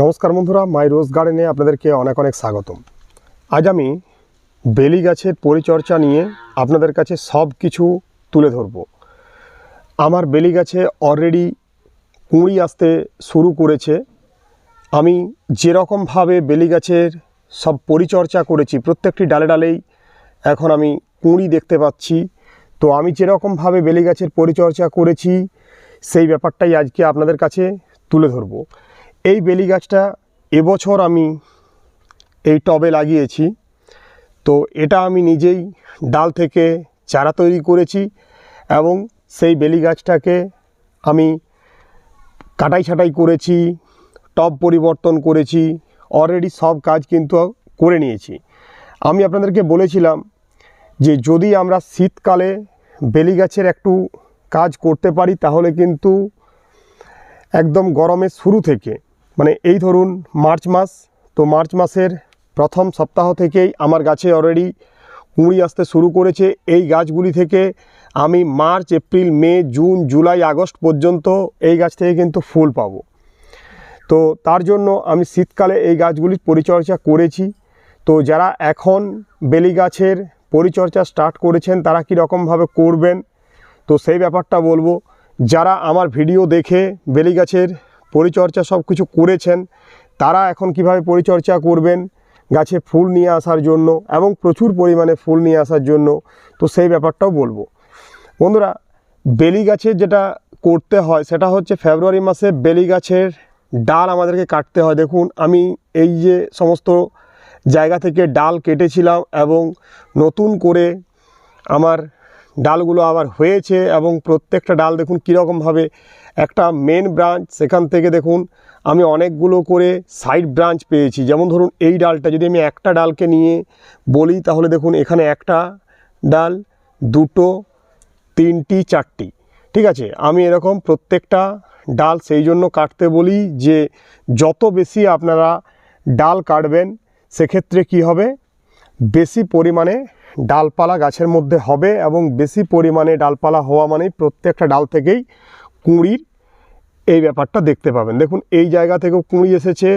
নমস্কার বন্ধুরা, মাই রোজ গার্ডেনে আপনাদেরকে অনেক অনেক স্বাগতম। আজ আমি বেলি গাছের পরিচর্যা নিয়ে আপনাদের কাছে সব কিছু তুলে ধরব। আমার বেলি গাছে অলরেডি কুঁড়ি আসতে শুরু করেছে। আমি যেরকমভাবে বেলি গাছের সব পরিচর্যা করেছি, প্রত্যেকটি ডালে ডালেই এখন আমি কুঁড়ি দেখতে পাচ্ছি। তো আমি যেরকমভাবে বেলি গাছের পরিচর্যা করেছি, সেই ব্যাপারটাই আজকে আপনাদের কাছে তুলে ধরবো। এই বেলি গাছটা এবছর আমি এই টবে লাগিয়েছি। তো এটা আমি নিজেই ডাল থেকে চারা তৈরি করেছি এবং সেই বেলি গাছটাকে আমি কাটাই ছাটাই করেছি, টব পরিবর্তন করেছি অলরেডি সব কাজ কিন্তু করে নিয়েছি। আমি আপনাদেরকে বলেছিলাম যে যদি আমরা শীতকালে বেলি গাছের একটু কাজ করতে পারি তাহলে কিন্তু একদম গরমের শুরু থেকে মানে এই ধরুন মার্চ মাস, তো মার্চ মাসের প্রথম সপ্তাহ থেকেই আমার গাছে অলরেডি কুঁড়ি আসতে শুরু করেছে। এই গাছগুলি থেকে আমি March, April, May, June, July, August পর্যন্ত এই গাছ থেকে কিন্তু ফুল পাবো। তো তার জন্য আমি শীতকালে এই গাছগুলির পরিচর্যা করেছি। তো যারা এখন বেলি গাছের পরিচর্যা স্টার্ট করেছেন, তারা কী রকমভাবে করবেন? তো সেই ব্যাপারটা বলব। যারা আমার ভিডিও দেখে বেলি গাছের পরিচর্যা সব কিছু করেছেন। তারা এখন কীভাবে পরিচর্যা করবেন, গাছে ফুল নিয়ে আসার জন্য এবং প্রচুর পরিমাণে ফুল নিয়ে আসার জন্য, তো সেই ব্যাপারটাও বলব। বন্ধুরা, বেলি গাছের যেটা করতে হয়, সেটা হচ্ছে ফেব্রুয়ারি মাসে বেলি গাছের ডাল আমাদেরকে কাটতে হয়। দেখুন, আমি এই যে সমস্ত জায়গা থেকে ডাল কেটেছিলাম এবং নতুন করে আমার ডালগুলো আবার হয়েছে এবং প্রত্যেকটা ডাল দেখুন কীরকমভাবে একটা মেন ব্রাঞ্চ সেখান থেকে দেখুন আমি অনেকগুলো করে সাইড ব্রাঞ্চ পেয়েছি। যেমন ধরুন এই ডালটা, যদি আমি একটা ডালকে নিয়ে বলি, তাহলে দেখুন এখানে একটা ডাল, দুটো, তিনটি, চারটি। ঠিক আছে? আমি এরকম প্রত্যেকটা ডাল সেই জন্য কাটতে বলি যে যত বেশি আপনারা ডাল কাটবেন, সেক্ষেত্রে কি হবে? বেশি পরিমাণে ডালপালা গাছের মধ্যে হবে এবং বেশি পরিমাণে ডালপালা হওয়া মানেই প্রত্যেকটা ডাল থেকেই কুঁড়ির এই ব্যাপারটা দেখতে পাবেন। দেখুন, এই জায়গা থেকেও কুঁড়ি এসেছে,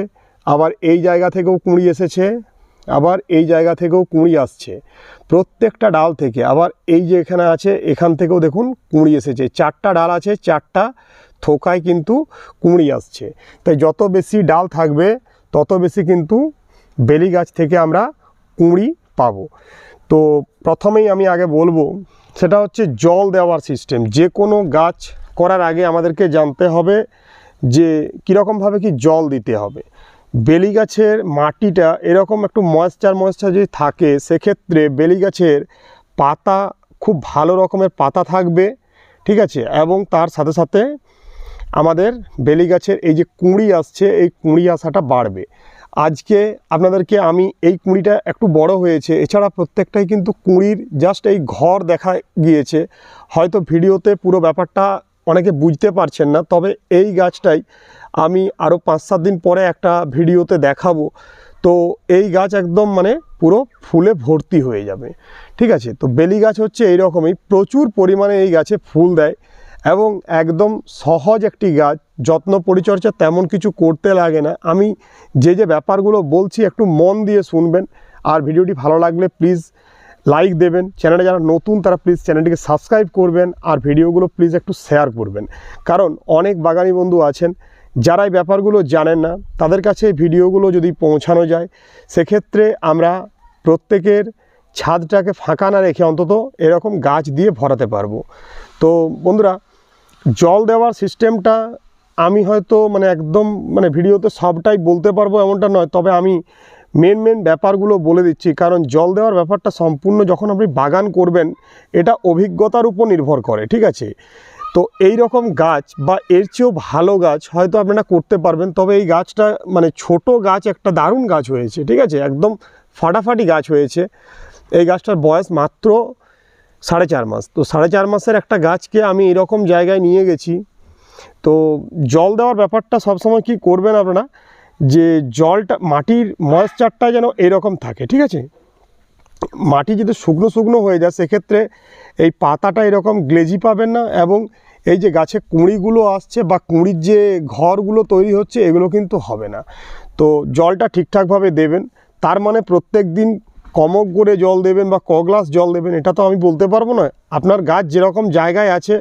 আবার এই জায়গা থেকেও কুঁড়ি এসেছে, আবার এই জায়গা থেকেও কুঁড়ি আসছে। প্রত্যেকটা ডাল থেকে, আবার এই যে এখানে আছে, এখান থেকেও দেখুন কুঁড়ি এসেছে। চারটা ডাল আছে, চারটা থোকায় কিন্তু কুঁড়ি আসছে। তাই যত বেশি ডাল থাকবে, তত বেশি কিন্তু বেলি গাছ থেকে আমরা কুঁড়ি পাবো। তো প্রথমেই আমি আগে বলব, সেটা হচ্ছে জল দেওয়ার সিস্টেম যে কোনো গাছ করার আগে আমাদেরকে জানতে হবে যে কীরকমভাবে কি জল দিতে হবে। বেলি গাছের মাটিটা এরকম একটু ময়েশ্চার ময়েশ্চার যদি থাকে, সেক্ষেত্রে বেলি গাছের পাতা খুব ভালো রকমের পাতা থাকবে, ঠিক আছে? এবং তার সাথে সাথে আমাদের বেলি গাছের এই যে কুঁড়ি আসছে, এই কুঁড়ি আসাটা বাড়বে। আজকে আপনাদেরকে আমি এই কুঁড়িটা একটু বড় হয়েছে, এছাড়া প্রত্যেকটাই কিন্তু কুঁড়ির জাস্ট এই ঘর দেখা গিয়েছে। হয়তো ভিডিওতে পুরো ব্যাপারটা অনেকে বুঝতে পারছেন না, তবে এই গাছটাই আমি আরও পাঁচ সাত দিন পরে একটা ভিডিওতে দেখাবো। তো এই গাছ একদম মানে পুরো ফুলে ভর্তি হয়ে যাবে। ঠিক আছে? তো বেলি গাছ হচ্ছে এই রকমই প্রচুর পরিমাণে এই গাছে ফুল দেয়। এবং একদম সহজ একটি গাছ, যত্ন পরিচর্যা তেমন কিছু করতে লাগে না। আমি যে যে ব্যাপারগুলো বলছি একটু মন দিয়ে শুনবেন। আর ভিডিওটি ভালো লাগলে প্লিজ লাইক দেবেন। চ্যানেলে যারা নতুন, তারা প্লিজ চ্যানেলটিকে সাবস্ক্রাইব করবেন আর ভিডিওগুলো প্লিজ একটু শেয়ার করবেন। কারণ অনেক বাগানি বন্ধু আছেন যারা এই ব্যাপারগুলো জানেন না, তাদের কাছে ভিডিওগুলো যদি পৌঁছানো যায়, সেক্ষেত্রে আমরা প্রত্যেকের ছাদটাকে ফাঁকা না রেখে অন্তত এরকম গাছ দিয়ে ভরাতে পারব। তো বন্ধুরা জল দেওয়ার সিস্টেমটা আমি হয়তো মানে একদম মানে ভিডিওতে সবটাই বলতে পারব এমনটা নয়, তবে আমি মেন মেন ব্যাপারগুলো বলে দিচ্ছি। কারণ জল দেওয়ার ব্যাপারটা সম্পূর্ণ যখন আপনি বাগান করবেন, এটা অভিজ্ঞতার উপর নির্ভর করে, ঠিক আছে? তো এই রকম গাছ বা এর চেয়েও ভালো গাছ হয়তো আপনারা করতে পারবেন, তবে এই গাছটা মানে ছোট গাছ একটা দারুণ গাছ হয়েছে, ঠিক আছে? একদম ফাটাফাটি গাছ হয়েছে। এই গাছটার বয়স মাত্র সাড়ে চার মাস। তো সাড়ে চার মাসের একটা গাছকে আমি এরকম জায়গায় নিয়ে গেছি। তো জল দেওয়ার ব্যাপারটা সবসময় কি করবেন আপনারা? যে জলটা, মাটির ময়েশ্চারটা যেন এরকম থাকে, ঠিক আছে? মাটি যদি শুকনো শুকনো হয়ে যায়, সেক্ষেত্রে এই পাতাটা এরকম গ্লেজি পাবেন না এবং এই যে গাছে কুঁড়িগুলো আসছে বা কুঁড়ির যে ঘরগুলো তৈরি হচ্ছে, এগুলো কিন্তু হবে না। তো জলটা ঠিকঠাকভাবে দেবেন। তার মানে প্রত্যেক দিন কমক করে জল দেবেন বা ক গ্লাস জল দেবেন, এটা তো আমি বলতে পারব না। আপনার গাছ যেরকম জায়গায় আছে,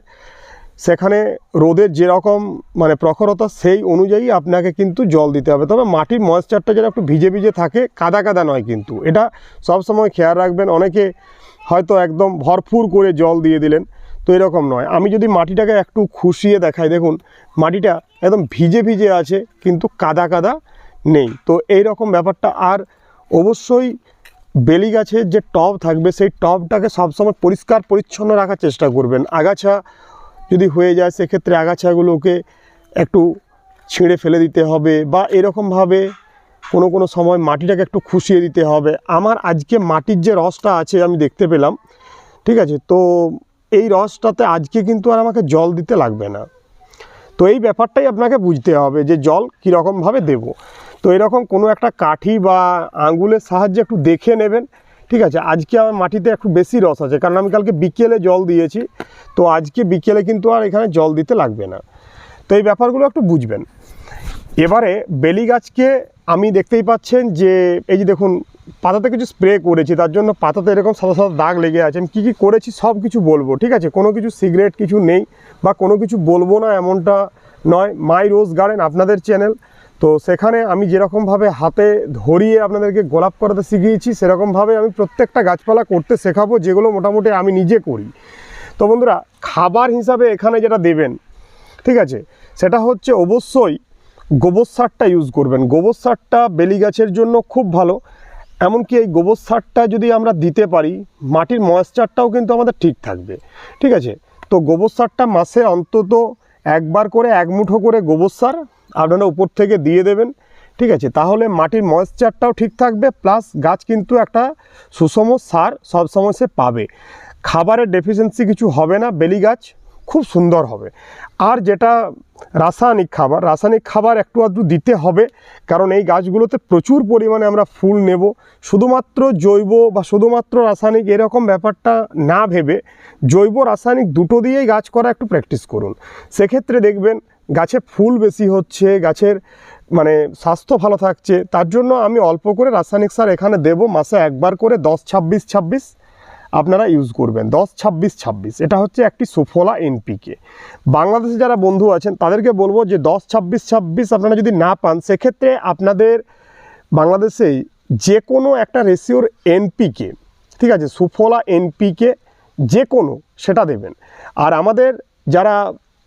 সেখানে রোদের যেরকম মানে প্রখরতা, সেই অনুযায়ী আপনাকে কিন্তু জল দিতে হবে। তবে মাটির ময়েশ্চারটা যেন একটু ভিজে ভিজে থাকে, কাদা কাদা নয় কিন্তু। এটা সব সময় খেয়াল রাখবেন, অনেকে হয়তো একদম ভরপুর করে জল দিয়ে দিলেন, তো এরকম নয়। আমি যদি মাটিটাকে একটু খুশিয়ে দেখাই, দেখুন, মাটিটা একদম ভিজে ভিজে আছে, কিন্তু কাদা কাদা নেই। তো এই রকম ব্যাপারটা, আর অবশ্যই বেলি গাছের যে টব থাকবে, সেই টবটাকে সবসময় পরিষ্কার, পরিচ্ছন্ন রাখার চেষ্টা করবেন। আগাছা যদি হয়ে যায়, সেক্ষেত্রে আগাছাগুলোকে একটু ছিঁড়ে ফেলে দিতে হবে বা এরকমভাবে কোনো কোনো সময় মাটিটাকে একটু খুশিয়ে দিতে হবে। আমার আজকে মাটির যে রসটা আছে, আমি দেখতে পেলাম, ঠিক আছে? তো এই রসটাতে আজকে কিন্তু আর আমাকে জল দিতে লাগবে না। তো এই ব্যাপারটাই আপনাকে বুঝতে হবে যে জল কীরকমভাবে দেবো। তো এরকম কোনো একটা কাঠি বা আঙ্গুলের সাহায্যে একটু দেখে নেবেন, ঠিক আছে? আজকে আমার মাটিতে একটু বেশি রস আছে, কারণ আমি কালকে বিকেলে জল দিয়েছি, তো আজকে বিকেলে কিন্তু আর এখানে জল দিতে লাগবে না। তো এই ব্যাপারগুলো একটু বুঝবেন। এবারে বেলি গাছকে আমি দেখতেই পাচ্ছেন যে, এই যে দেখুন, পাতাতে কিছু স্প্রে করেছি, তার জন্য পাতাতে এরকম সাদা সাদা দাগ লেগে আছে। আমি কী কী করেছি সব কিছু বলব, ঠিক আছে? কোনো কিছু সিগারেট কিছু নেই বা কোনো কিছু বলব না এমনটা নয়। মাই রোজ গার্ডেন, আপনাদের চ্যানেল তো সেখানে আমি যেরকমভাবে হাতে ধরিয়ে আপনাদেরকে গোলাপ করাতে শিখিয়েছি, সেরকমভাবে আমি প্রত্যেকটা গাছপালা করতে শেখাবো, যেগুলো মোটামুটি আমি নিজে করি। তো বন্ধুরা, খাবার হিসাবে এখানে যেটা দেবেন, ঠিক আছে, সেটা হচ্ছে অবশ্যই গোবর সারটা ইউজ করবেন। গোবর সারটা বেলি গাছের জন্য খুব ভালো। এমনকি এই গোবর সারটা যদি আমরা দিতে পারি, মাটির ময়েশ্চারটাও কিন্তু আমাদের ঠিক থাকবে। ঠিক আছে, তো গোবর সারটা মাসে অন্তত একবার করে এক মুঠো করে গোবর সার আপনারা উপর থেকে দিয়ে দেবেন, ঠিক আছে? তাহলে মাটির ময়েশ্চারটাও ঠিক থাকবে প্লাস গাছ কিন্তু একটা সুষম সার সবসময় সে পাবে। খাবারের ডেফিসিয়েন্সি কিছু হবে না, বেলি গাছ। খুব সুন্দর হবে। আর যেটা রাসায়নিক খাবার রাসায়নিক খাবার একটু আধটু দিতে হবে, কারণ এই গাছগুলোতে প্রচুর পরিমাণে আমরা ফুল নেব। শুধুমাত্র জৈব বা শুধুমাত্র রাসায়নিক এরকম ব্যাপারটা না ভেবে জৈব রাসায়নিক দুটো দিয়েই গাছ করা একটু প্র্যাকটিস করুন। সেক্ষেত্রে দেখবেন গাছে ফুল বেশি হচ্ছে, গাছের মানে স্বাস্থ্য ভালো থাকছে। তার জন্য আমি অল্প করে রাসায়নিক সার এখানে দেব, মাসে একবার করে দশ, ছাব্বিশ ছাব্বিশ আপনারা ইউজ করবেন। দশ, ছাব্বিশ ছাব্বিশ। এটা হচ্ছে একটি সুফলা এনপিকে বাংলাদেশে যারা বন্ধু আছেন, তাদেরকে বলব যে দশ, ছাব্বিশ ছাব্বিশ আপনারা যদি না পান, সেক্ষেত্রে আপনাদের বাংলাদেশে যে কোনো একটা রেশিওর এনপিকে ঠিক আছে, সুফলা এনপিকে যে কোনো সেটা দেবেন। আর আমাদের যারা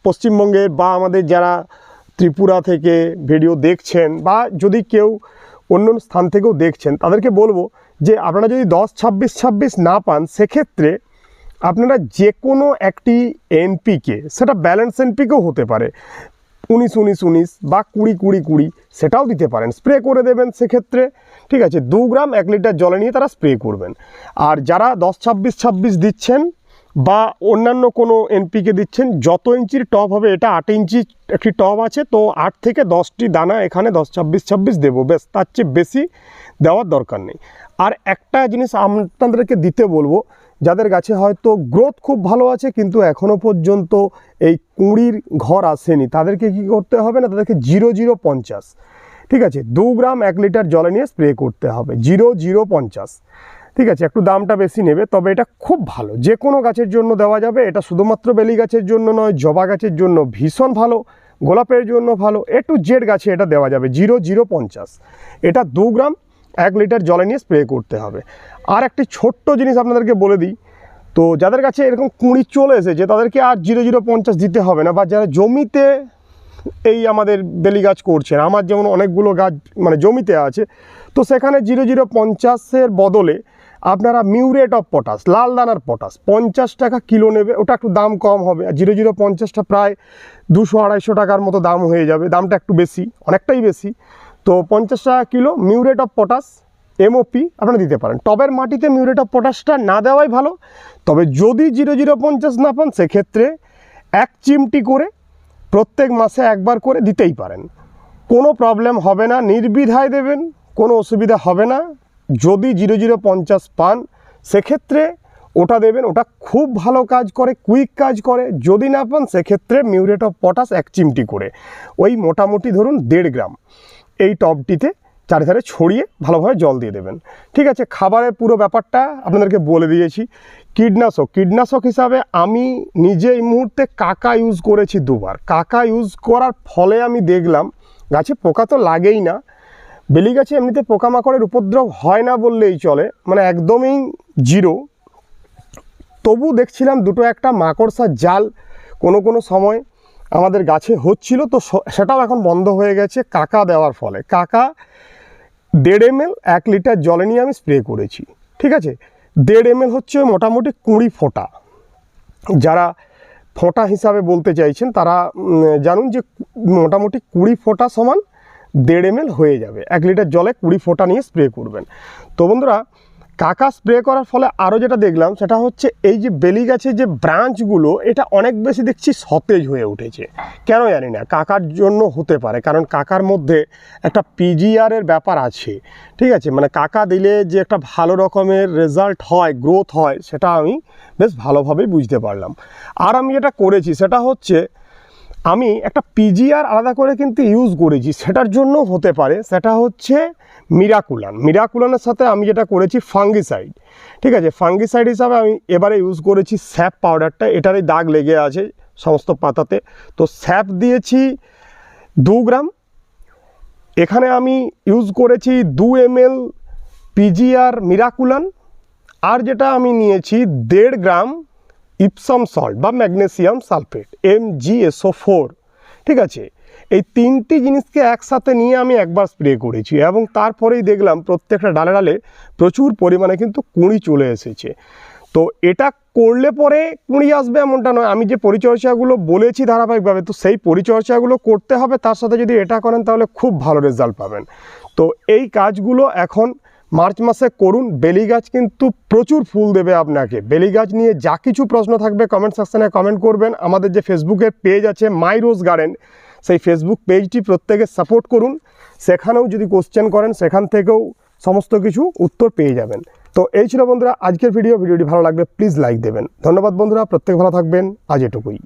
পশ্চিমবঙ্গের বা আমাদের যারা ত্রিপুরা থেকে ভিডিও দেখছেন বা যদি কেউ অন্য স্থান থেকেও দেখছেন, তাদেরকে বলব যে আপনারা যদি দশ, ছাব্বিশ ছাব্বিশ না পান, সেক্ষেত্রে আপনারা যে কোনো একটি এনপিকে, সেটা ব্যালেন্স এনপিকেও হতে পারে। উনিশ উনিশ উনিশ বা কুড়ি কুড়ি কুড়ি, সেটাও দিতে পারেন। স্প্রে করে দেবেন সেক্ষেত্রে, ঠিক আছে, দু গ্রাম এক লিটার জলে নিয়ে তারা স্প্রে করবেন। আর যারা দশ, ছাব্বিশ ছাব্বিশ দিচ্ছেন বা অন্যান্য কোনো এনপিকে দিচ্ছেন, যত ইঞ্চির টপ হবে, এটা আট ইঞ্চি একটি টপ আছে, তো আট থেকে দশটি দানা এখানে দশ, ছাব্বিশ ছাব্বিশ দেবো। বেশ তার চেয়ে বেশি দেওয়ার দরকার নেই। আর একটা জিনিস আপনাদেরকে দিতে বলব, যাদের গাছে হয়তো গ্রোথ খুব ভালো আছে, কিন্তু এখনও পর্যন্ত এই কুঁড়ির ঘর আসেনি, তাদেরকে কি করতে হবে না, তাদেরকে জিরো জিরো, পঞ্চাশ, ঠিক আছে? দু গ্রাম এক লিটার জলে নিয়ে স্প্রে করতে হবে, জিরো জিরো, পঞ্চাশ। ঠিক আছে, একটু দামটা বেশি নেবে, তবে এটা খুব ভালো। যে কোনো গাছের জন্য দেওয়া যাবে, এটা শুধুমাত্র বেলি গাছের জন্য নয়, জবা গাছের জন্য ভীষণ ভালো, গোলাপের জন্য ভালো এ টু জেড গাছে এটা দেওয়া যাবে, জিরো জিরো, পঞ্চাশ। এটা দু গ্রাম, এক লিটার জলে নিয়ে স্প্রে করতে হবে। আর একটি ছোট্ট জিনিস আপনাদেরকে বলে দিই, তো যাদের কাছে এরকম কুঁড়ি চলে এসেছে, তাদেরকে আর জিরো জিরো, পঞ্চাশ দিতে হবে না, বা যারা জমিতে এই আমাদের বেলি গাছ করছেন, আমার যেমন অনেকগুলো গাছ মানে জমিতে আছে, তো সেখানে জিরো জিরো, পঞ্চাশের বদলে আপনারা মিউরেট অফ পটাশ, লাল দানার পটাশ, পঞ্চাশ টাকা কিলো নেবে, ওটা একটু দাম কম হবে, আর জিরো জিরো পঞ্চাশটা প্রায় দুশো আড়াইশো টাকার মতো দাম হয়ে যাবে, দামটা একটু বেশি, অনেকটাই বেশি। তো পঞ্চাশ টাকা kilo muriate of potash MOP আপনারা দিতে পারেন। টবের মাটিতে মিউরেট অফ পটাশটা না দেওয়াই ভালো, তবে যদি জিরো জিরো পঞ্চাশ না পান, সেক্ষেত্রে এক চিমটি করে প্রত্যেক মাসে একবার করে দিতেই পারেন। কোনো প্রবলেম হবে না, নির্বিধায় দেবেন, কোনো অসুবিধা হবে না। যদি জিরো জিরো পঞ্চাশ পান, সেক্ষেত্রে ওটা দেবেন, ওটা খুব ভালো কাজ করে, কুইক কাজ করে। যদি না পান, সেক্ষেত্রে মিউরেট অফ পটাশ এক চিমটি করে। ওই মোটামুটি ধরুন দেড় গ্রাম। এই টবটিতে চারিধারে ছড়িয়ে ভালোভাবে জল দিয়ে দেবেন। ঠিক আছে, খাবারের পুরো ব্যাপারটা আপনাদেরকে বলে দিয়েছি। কীটনাশক কীটনাশক হিসাবে আমি নিজে এই মুহূর্তে কাকা ইউজ করেছি দুবার। কাকা ইউজ করার ফলে আমি দেখলাম, গাছে পোকা তো লাগেই না বেলি গাছে এমনিতে পোকামাকড়ের উপদ্রব হয় না বললেই চলে মানে একদমই জিরো। তবু দেখছিলাম দুটো একটা মাকড়সার জাল কোনো কোনো সময় আমাদের গাছে হচ্ছিল, তো সেটাও এখন বন্ধ হয়ে গেছে কাকা দেওয়ার ফলে। কাকা দেড় এম এল এক লিটার জলে নিয়ে আমি স্প্রে করেছি, ঠিক আছে? দেড় এম হচ্ছে মোটামুটি কুড়ি ফোঁটা। যারা ফোঁটা হিসাবে বলতে চাইছেন তারা জানুন যে মোটামুটি কুড়ি ফোঁটা সমান দেড় এম হয়ে যাবে। এক লিটার জলে কুড়ি ফোঁটা নিয়ে স্প্রে করবেন। তো বন্ধুরা, কাকা স্প্রে করার ফলে আরও যেটা দেখলাম, সেটা হচ্ছে এই যে বেলি গাছের যে ব্রাঞ্চগুলো এটা অনেক বেশি দেখছি সতেজ হয়ে উঠেছে। কেন জানি না, কাকার জন্য হতে পারে। কারণ কাকার মধ্যে একটা পিজিআরের ব্যাপার আছে। ঠিক আছে? মানে কাকা দিলে যে একটা ভালো রকমের রেজাল্ট হয় গ্রোথ হয়, সেটা আমি বেশ ভালোভাবেই বুঝতে পারলাম। আর আমি যেটা করেছি, সেটা হচ্ছে আমি একটা পিজিআর আলাদা করে কিন্তু ইউজ করেছি, সেটার জন্য হতে পারে, সেটা হচ্ছে মিরাকুলান মিরাকুলানের সাথে আমি যেটা করেছি ফাঙ্গিসাইড ঠিক আছে ফাঙ্গিসাইড হিসাবে আমি এবারে ইউজ করেছি স্যাপ পাউডারটা এটারই দাগ লেগে আছে সমস্ত পাতাতে। তো স্যাপ দিয়েছি দু গ্রাম। এখানে আমি ইউজ করেছি দু এমএল পিজিআর মিরাকুলান আর যেটা আমি নিয়েছি দেড় গ্রাম ইপসাম সল্ট বা magnesium sulphate, M GSO four. ঠিক আছে? এই তিনটি জিনিসকে একসাথে নিয়ে আমি একবার স্প্রে করেছি এবং তারপরেই দেখলাম প্রত্যেকটা ডালে ডালে প্রচুর পরিমাণে কিন্তু কুঁড়ি চলে এসেছে। তো এটা করলে পরে কুঁড়ি আসবে এমনটা নয়। আমি যে পরিচর্যাগুলো বলেছি ধারাবাহিকভাবে, তো সেই পরিচর্যাগুলো করতে হবে। তার সাথে যদি এটা করেন, তাহলে খুব ভালো রেজাল্ট পাবেন। তো এই কাজগুলো এখন মার্চ মাসে করুন বেলি গাছ কিন্তু প্রচুর ফুল দেবে আপনাকে। বেলি গাছ নিয়ে যা কিছু প্রশ্ন থাকবে কমেন্ট সেকশনে কমেন্ট করবেন। আমাদের যে ফেসবুকের পেজ আছে মাই রোজ গার্ডেন সেই ফেসবুক পেজটি প্রত্যেকে সাপোর্ট করুন। সেখানেও যদি কোশ্চেন করেন, সেখান থেকেও সমস্ত কিছু উত্তর পেয়ে যাবেন। তো এই ছিল বন্ধুরা, আজকের ভিডিও ভিডিওটি ভালো লাগবে প্লিজ লাইক দেবেন। ধন্যবাদ বন্ধুরা, প্রত্যেক ভালো থাকবেন। আজ এটুকুই।